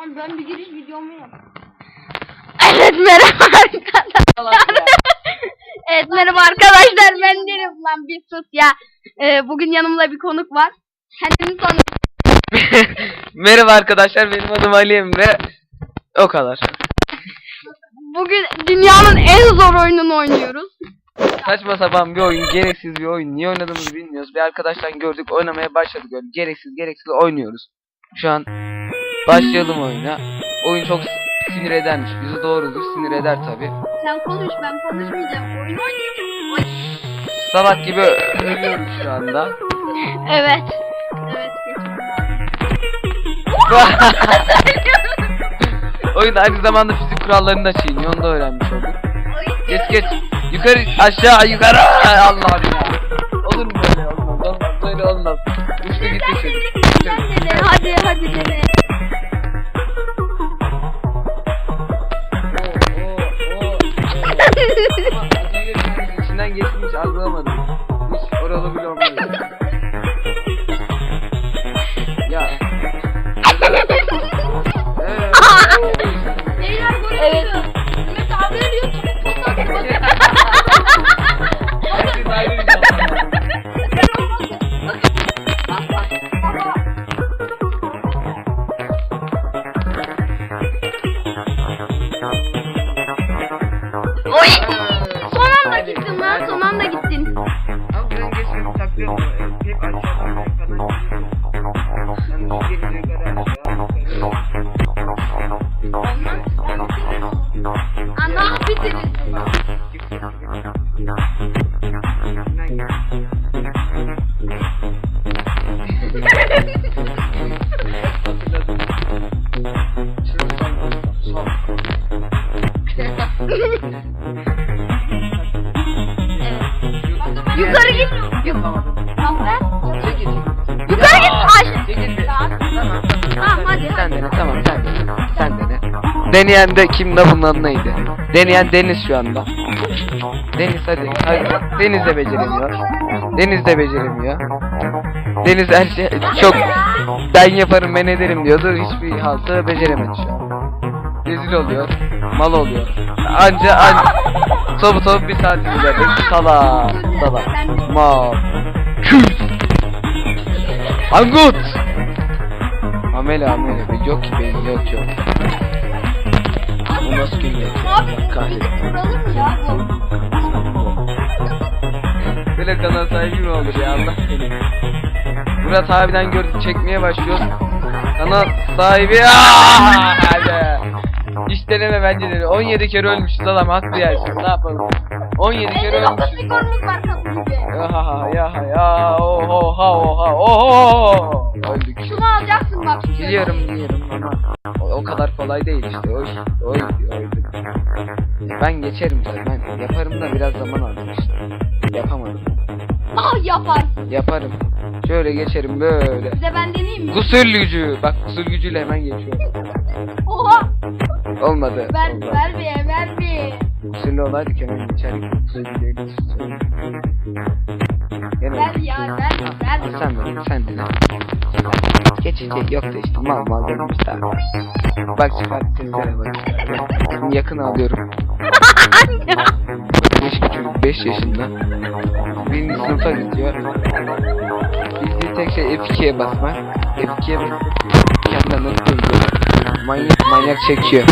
Lan ben bir giriş videomu yap. Evet merhaba arkadaşlar. evet merhaba arkadaşlar ben değilim lan bir sus ya. Ee, bugün yanımda bir konuk var. Kendini tanı. Merhaba arkadaşlar benim adım Ali Emre. O kadar. Bugün dünyanın en zor oyununu oynuyoruz. Saçma sapan bir oyun, gereksiz bir oyun. Niye oynadığımızı bilmiyoruz. Bir arkadaştan gördük, oynamaya başladık öyle. Gereksiz, gereksiz oynuyoruz. Şu an başlayalım oyuna. Oyun çok sinir edermiş. Bizi doğrudur, sinir eder tabi. Sen konuş ben konuşmayacağım. Oyun oynayacağım. Oy. Salak gibi ölüyoruz şu anda. Evet. Evet. oyun aynı zamanda fizik kurallarını da çiğniyor. Onu da öğrenmiş olduk. Geç geç. Yukarı aşağı yukarı. Allah'ım ya. Olur mu böyle? Olmaz. Olmaz. Böyle olmaz. Uçtu gitti çocuk. Hadi hadi dene. Yukarı git. Yukarı git. Tamam. Tamam hadi Sen dene tamam sen dene. Sen dene. Deneyen de kim de bunun adı neydi? Deneyen Deniz şu anda. Deniz hadi. hadi. Deniz de beceremiyor. Deniz de beceremiyor. Deniz her şey çok ben yaparım ben ederim diyordu. Hiçbir haltı beceremedi şu an. Rezil oluyor. Mal oluyor. Anca anca. Topu topu bir saat izledik. Sala. Sala. Mal. Küs. Angut. Amele amele. Yok ki benim yok yok. Bu gülüyor? Abi Kahretsin. ya? Böyle kanal sahibi mi olur ya Allah seni. Murat abiden gördük çekmeye başlıyoruz. Kanal sahibi! Hadi. Hiç deneme bence de. 17 kere ölmüşüz adam haklı yersin. Ne yapalım? 17 kere ölmüşüz. skorumuz var kapı gibi. Yaha ya ya oha oha oha öldük. Şunu alacaksın bak. şu Biliyorum biliyorum ama o, o kadar kolay değil işte. Oy oy öldüm. Ben geçerim tabii ben yaparım da biraz zaman alır işte. Yapamadım. Ah yaparsın. Yaparım. Şöyle geçerim böyle. Size ben deneyeyim mi? Gusül gücü. Bak gusül gücüyle hemen geçiyorum. Oha. Olmadı. Ver olmadı. ver bir ver geçerdik. Gusül gücüyle Gene Ver ya ver ver. sen de sen de. Geçecek yok da işte mal mal demiş daha. Bak çıkart tezlere bak. Şimdi yakın alıyorum. 5 küçük 5 yaşında. Birinci sınıfa gidiyor. Bildiği tek şey F2'ye basmak. F2'ye basıp kendinden tutuyor. Manyak manyak çekiyor.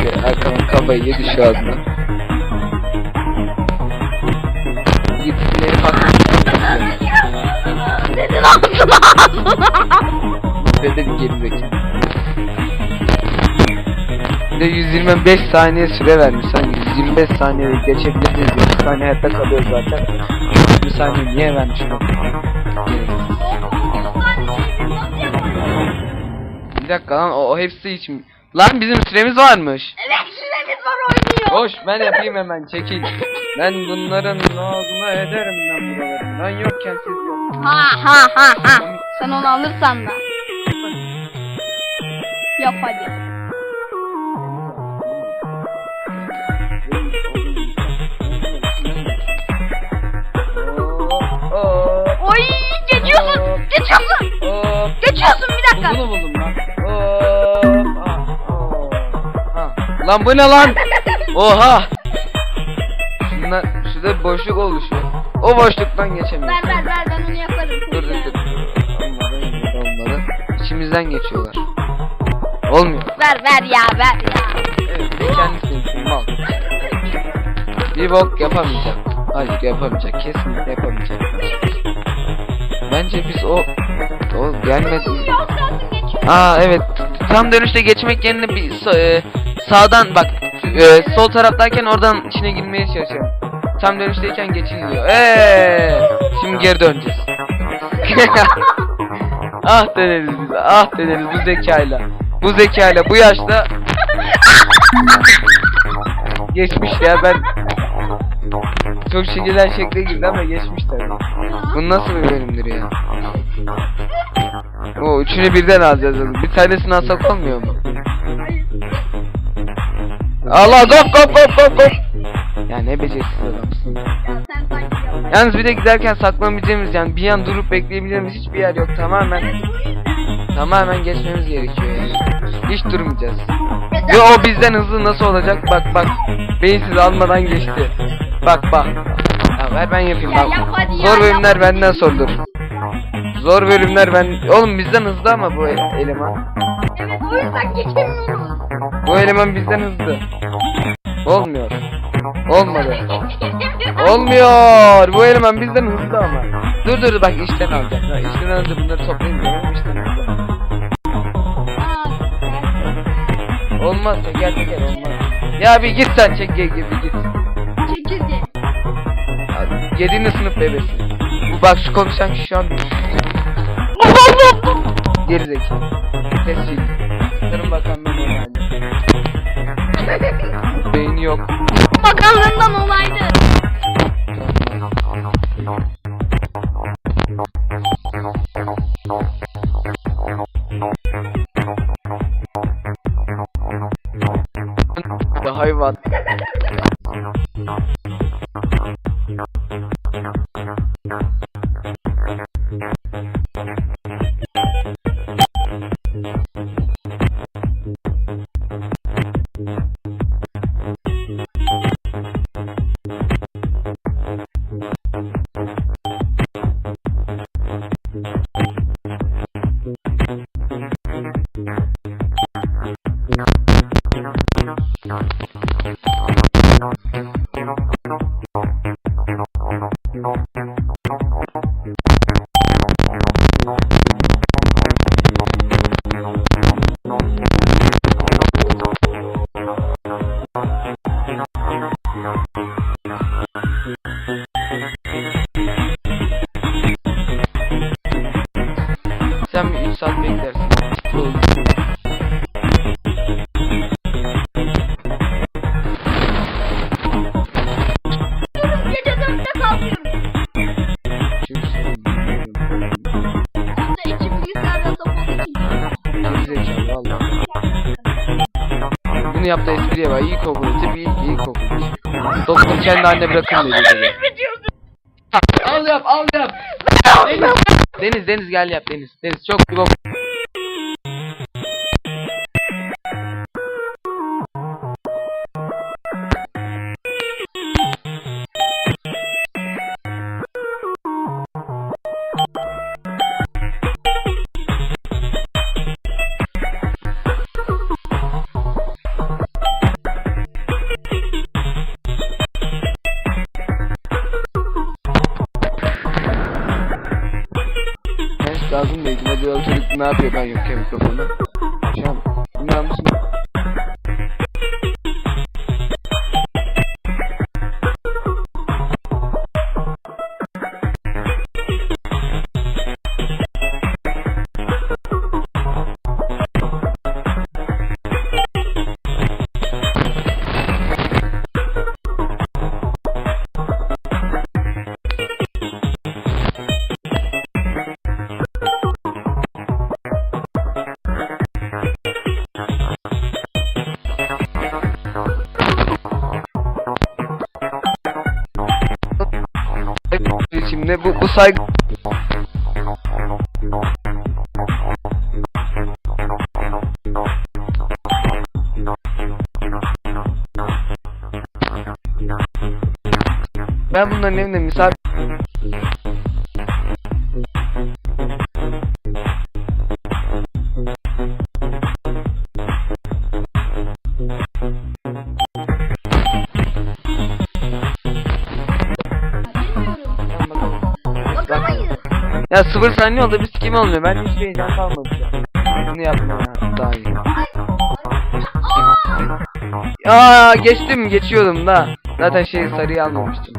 İşte arkamın kafayı yedi şu anda. Haklı. Senin ağzına ağzına. Ve de bir gerizekalı. De 125 saniye süre vermiş. Hani 125 saniyede geçebilirsiniz. 100 saniye hayatta kalıyor zaten. 100 saniye niye vermiş. Bir dakika lan o, o hepsi için. Lan bizim süremiz varmış. Evet süremiz var oynuyor. Hoş ben yapayım hemen çekil. Ben bunların olduğunu ederim ben buraları. Ben yokken siz yok. Ha ha ha ha. Sen onu alırsan da. Yap hadi. Oy geçiyorsun. Geçiyorsun. Geçiyorsun bir dakika. Bunu buldum lan. Hop. Lan bu ne lan? Oha! Şunlar, şurada bir boşluk oluşuyor. O boşluktan geçemiyor. Ver ver ver ben onu yaparım. Dur dur dur. Olmadı, olmadı. İçimizden geçiyorlar. Olmuyor. Ver ver ya ver ya. Evet, bir kendisi mal. Bir bok yapamayacak. Hayır yapamayacak. Kesinlikle yapamayacak. Bence biz o o gelmedi. Aa evet. Tam dönüşte geçmek yerine bir e, sağdan bak e, sol taraftayken oradan içine girmeye çalışıyorum. Tam dönüşteyken geçiliyor. Eee! Şimdi geri döneceğiz. ah deneriz biz. Ah deneriz bu zekayla. Bu zekayla bu yaşta geçmiş ya ben çok şekiller şekle girdi ama geçmiş tabii. Bu nasıl bir bölümdür ya? O üçünü birden alacağız. Bir tanesini alsak olmuyor mu? Allah gop gop gop gop gop. Ya ne beceriksiz adamsın. Yalnız bir de giderken saklanabileceğimiz yani bir an durup bekleyebileceğimiz hiçbir yer yok. Tamamen tamamen geçmemiz gerekiyor yani. Hiç durmayacağız. Ve o bizden hızlı nasıl olacak? Bak bak. Beyinsiz almadan geçti. Bak bak. Ya ver ben yapayım Ya bak. Zor bölümler benden sorulur. Zor bölümler ben... Oğlum bizden hızlı ama bu eleman. Evet o yüzden geçemiyoruz. Bu eleman bizden hızlı. Olmuyor. Olmadı. Olmuyor. Bu eleman bizden hızlı ama. Dur dur bak işten alacak. Ha, işten alınca bunları toplayayım diyorum. işten alacak. Olmaz teker teker olmaz. Ya bir git sen çek gel gibi git. Çekirge. Yedinci sınıf bebesi. Bu bak şu konuşan kişi şu an Geri zekalı. Tescil. Tarım Bakanlığı normalde. Beyni yok. Bakanlığından olaydı. Yaptığı espriye bak. İlkokul iti bir ilkokul iti. Doktor kendi haline bırakın dedi. dedi. Al yap al yap. Deniz, Deniz Deniz gel yap Deniz. Deniz çok bir bok. O çocuk ne yapıyor ben Yani bu, bu saygı... Ben bunların evinde misafir Ya sıfır saniye oldu biz kim oluyor? Ben hiçbir heyecan kalmadı. Bunu yapma ya, daha iyi. Aa geçtim geçiyordum da. Zaten şey sarıyı almamıştım.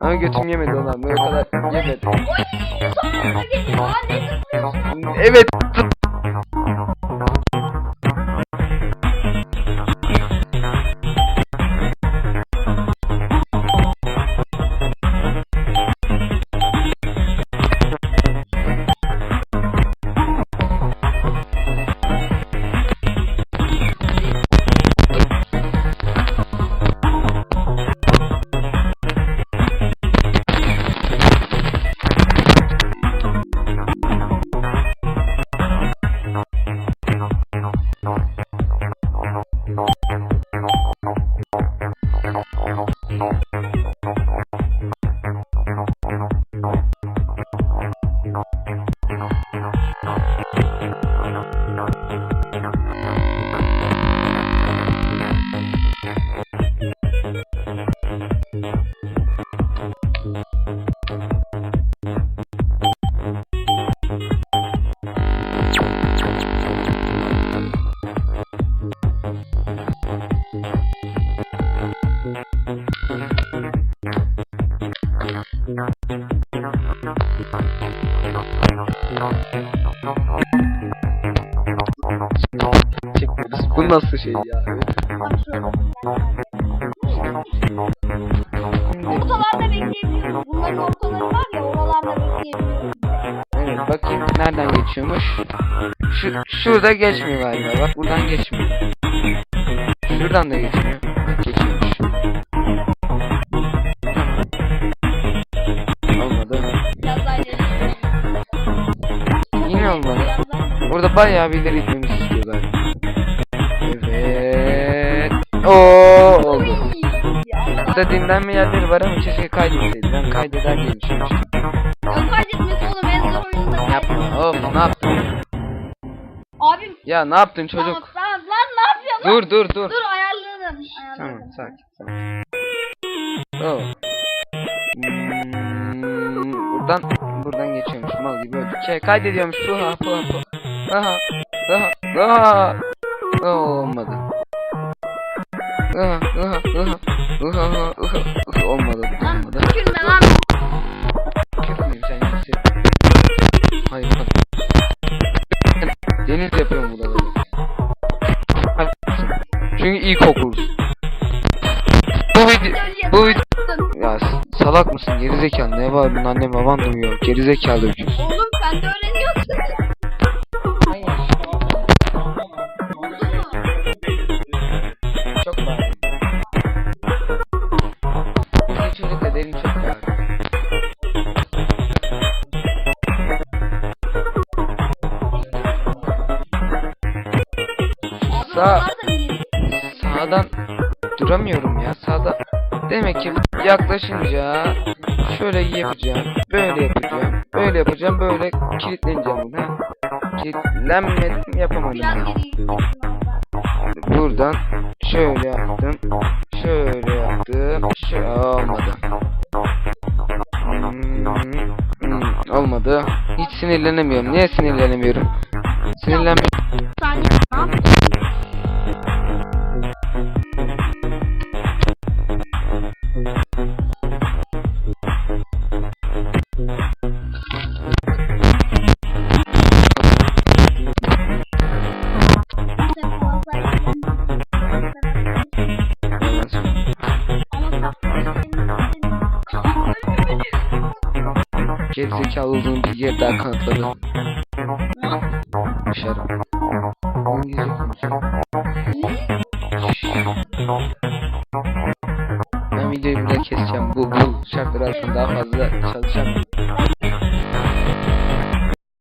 Ama götüm yemedi olan böyle kadar yemedi. Zıplıyorsun? Evet. Şey ya? Ortalarda bekleyebiliyoruz. Bunların ortaları var ya oralarda bekleyebiliyoruz. Evet bakayım nereden geçiyormuş. Şu şurada geçmiyor galiba. Bak buradan geçmiyor. Şuradan da geçmiyor. Geçiyormuş. Olmadı. Yine olmadı. Burada bayağı bir ileri gitmemizi istiyor Burada dinlenme yerleri var ama keşke kaydetseydi. Ben kaydeder diye düşünmüştüm. Yok kaydetmesi oğlum en zor oyunda Yapma oğlum ne yaptın? Abim Ya ne yaptın tamam çocuk? tamam lan ne yapıyorsun? Dur dur dur. Dur ayarladım. Tamam Ayarladım. sakin sakin. Oh. Hmm, buradan buradan geçiyormuş mal gibi öyle. Şey kaydediyormuş. Puha puha puha. Aha. Aha. Aha. Oh, olmadı. Aha. Aha. Aha. Aha. Aha. Aha. Olmadı. Lan Olmadı. tükürme lan. Kötüyüm sen kimsin? Hayır bak. Deniz yapıyorum burada böyle. Çünkü ilkokul. Bu video bu video ya salak mısın gerizekalı ne var bunun annem baban duyuyor gerizekalı öküz. Oğlum sen de öğreniyorsun. Çok bağırıyor. Sağ sağdan duramıyorum ya sağda. Demek ki yaklaşınca şöyle yapacağım, böyle yapacağım, böyle yapacağım, böyle kilitleneceğim buna. Kilitlenmedim yapamadım. Buradan şöyle yaptım. Şöyle yaptım. Şöyle olmadı. Hmm, hmm, olmadı. Hiç sinirlenemiyorum. Niye sinirlenemiyorum? Sinirlenme. Gerizekalı olduğunu bir yer daha. İngilizce konuşuyorum. Ben videoyu burada keseceğim. Bu, bu şartlar altında daha fazla çalışamam.